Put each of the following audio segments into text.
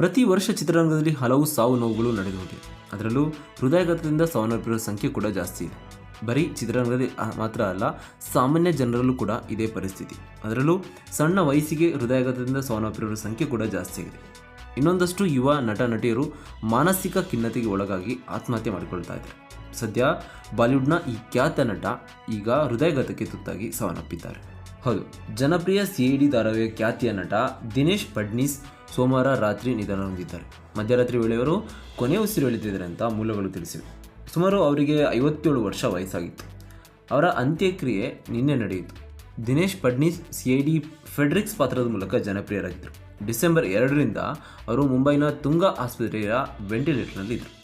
ಪ್ರತಿ ವರ್ಷ ಚಿತ್ರರಂಗದಲ್ಲಿ ಹಲವು ಸಾವು ನೋವುಗಳು ನಡೆದು ಹೋಗಿವೆ ಅದರಲ್ಲೂ ಹೃದಯಘಾತದಿಂದ ಸಾವನ್ನಪ್ಪಿರುವ ಸಂಖ್ಯೆ ಕೂಡ ಜಾಸ್ತಿ ಇದೆ. ಬರೀ ಚಿತ್ರರಂಗದಲ್ಲಿ ಮಾತ್ರ ಅಲ್ಲ, ಸಾಮಾನ್ಯ ಜನರಲ್ಲೂ ಕೂಡ ಇದೇ ಪರಿಸ್ಥಿತಿ. ಅದರಲ್ಲೂ ಸಣ್ಣ ವಯಸ್ಸಿಗೆ ಹೃದಯಘಾತದಿಂದ ಸಾವನ್ನಪ್ಪಿರುವ ಸಂಖ್ಯೆ ಕೂಡ ಜಾಸ್ತಿ ಇದೆ ಇನ್ನೊಂದಷ್ಟು ಯುವ ನಟ ನಟಿಯರು ಮಾನಸಿಕ ಖಿನ್ನತೆಗೆ ಒಳಗಾಗಿ ಆತ್ಮಹತ್ಯೆ ಮಾಡಿಕೊಳ್ತಾ ಇದ್ದಾರೆ. ಸದ್ಯ ಬಾಲಿವುಡ್ನ ಈ ಖ್ಯಾತ ನಟ ಈಗ ಹೃದಯಘಾತಕ್ಕೆ ತುತ್ತಾಗಿ ಸಾವನ್ನಪ್ಪಿದ್ದಾರೆ. ಹೌದು, ಜನಪ್ರಿಯ ಸಿ ಐ ಡಿ ಧಾರಾವಾಹಿಯ ಖ್ಯಾತಿಯ ನಟ ದಿನೇಶ್ ಫಡ್ನೀಸ್ ಸೋಮವಾರ ರಾತ್ರಿ ನಿಧನ ಹೊಂದಿದ್ದಾರೆ. ಮಧ್ಯರಾತ್ರಿ ವೇಳೆಯವರು ಕೊನೆ ಉಸಿರು ಎಳೆದಿದ್ದಾರೆ ಅಂತ ಮೂಲಗಳು ತಿಳಿಸಿವೆ. ಸುಮಾರು ಅವರಿಗೆ ಐವತ್ತೇಳು ವರ್ಷ ವಯಸ್ಸಾಗಿತ್ತು. ಅವರ ಅಂತ್ಯಕ್ರಿಯೆ ನಿನ್ನೆ ನಡೆಯಿತು. Dinesh Phadnis C I D Fredricks ಪಾತ್ರದ ಮೂಲಕ ಜನಪ್ರಿಯರಾಗಿದ್ದರು. ಡಿಸೆಂಬರ್ ಎರಡರಿಂದ ಅವರು ಮುಂಬೈನ ತುಂಗಾ ಆಸ್ಪತ್ರೆಯ ವೆಂಟಿಲೇಟರ್ನಲ್ಲಿದ್ದರು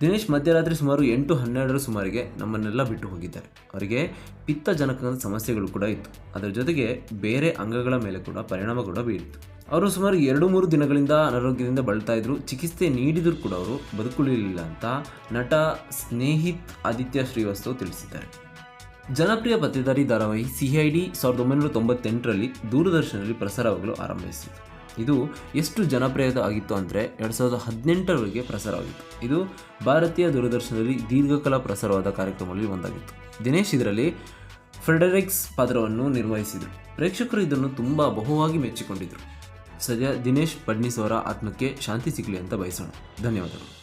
ದಿನೇಶ್ ಮಧ್ಯರಾತ್ರಿ ಸುಮಾರು ಎಂಟು ಹನ್ನೆರಡರ ಸುಮಾರಿಗೆ ನಮ್ಮನ್ನೆಲ್ಲ ಬಿಟ್ಟು ಹೋಗಿದ್ದಾರೆ. ಅವರಿಗೆ ಪಿತ್ತಜನಕದ ಸಮಸ್ಯೆಗಳು ಕೂಡ ಇತ್ತು. ಅದರ ಜೊತೆಗೆ ಬೇರೆ ಅಂಗಗಳ ಮೇಲೆ ಕೂಡ ಪರಿಣಾಮ ಕೂಡ ಬೀರಿತ್ತು. ಅವರು ಸುಮಾರು ಎರಡು ಮೂರು ದಿನಗಳಿಂದ ಅನಾರೋಗ್ಯದಿಂದ ಬಳಲ್ತಾ ಇದ್ರು. ಚಿಕಿತ್ಸೆ ನೀಡಿದರೂ ಕೂಡ ಅವರು ಬದುಕುಳಿಯಲಿಲ್ಲ ಅಂತ ನಟ ಸ್ನೇಹಿತ್ ಆದಿತ್ಯ ಶ್ರೀವಾಸ್ತವ್ ತಿಳಿಸಿದ್ದಾರೆ. ಜನಪ್ರಿಯ ಪತ್ತೇದಾರಿ ಧಾರಾವಾಹಿ ಸಿಐಡಿ ಸಾವಿರದ ಒಂಬೈನೂರ ತೊಂಬತ್ತೆಂಟರಲ್ಲಿ ದೂರದರ್ಶನದಲ್ಲಿ ಪ್ರಸಾರವಾಗಲು ಆರಂಭಿಸಿತು. ಇದು ಎಷ್ಟು ಜನಪ್ರಿಯತೆ ಆಗಿತ್ತು ಅಂದರೆ ಎರಡು ಸಾವಿರದ ಹದಿನೆಂಟರವರೆಗೆ ಪ್ರಸಾರವಾಗಿತ್ತು. ಇದು ಭಾರತೀಯ ದೂರದರ್ಶನದಲ್ಲಿ ದೀರ್ಘಕಾಲ ಪ್ರಸಾರವಾದ ಕಾರ್ಯಕ್ರಮಗಳಲ್ಲಿ ಒಂದಾಗಿತ್ತು. ದಿನೇಶ್ ಇದರಲ್ಲಿ ಫ್ರೆಡರಿಕ್ಸ್ ಪಾತ್ರವನ್ನು ನಿರ್ವಹಿಸಿದರು. ಪ್ರೇಕ್ಷಕರು ಇದನ್ನು ತುಂಬ ಬಹುವಾಗಿ ಮೆಚ್ಚಿಕೊಂಡಿದ್ದರು ಸದ್ಯ ದಿನೇಶ್ ಪಡ್ನೀಸ್ ಅವರ ಆತ್ಮಕ್ಕೆ ಶಾಂತಿ ಸಿಗಲಿ ಅಂತ ಬಯಸೋಣ. ಧನ್ಯವಾದಗಳು.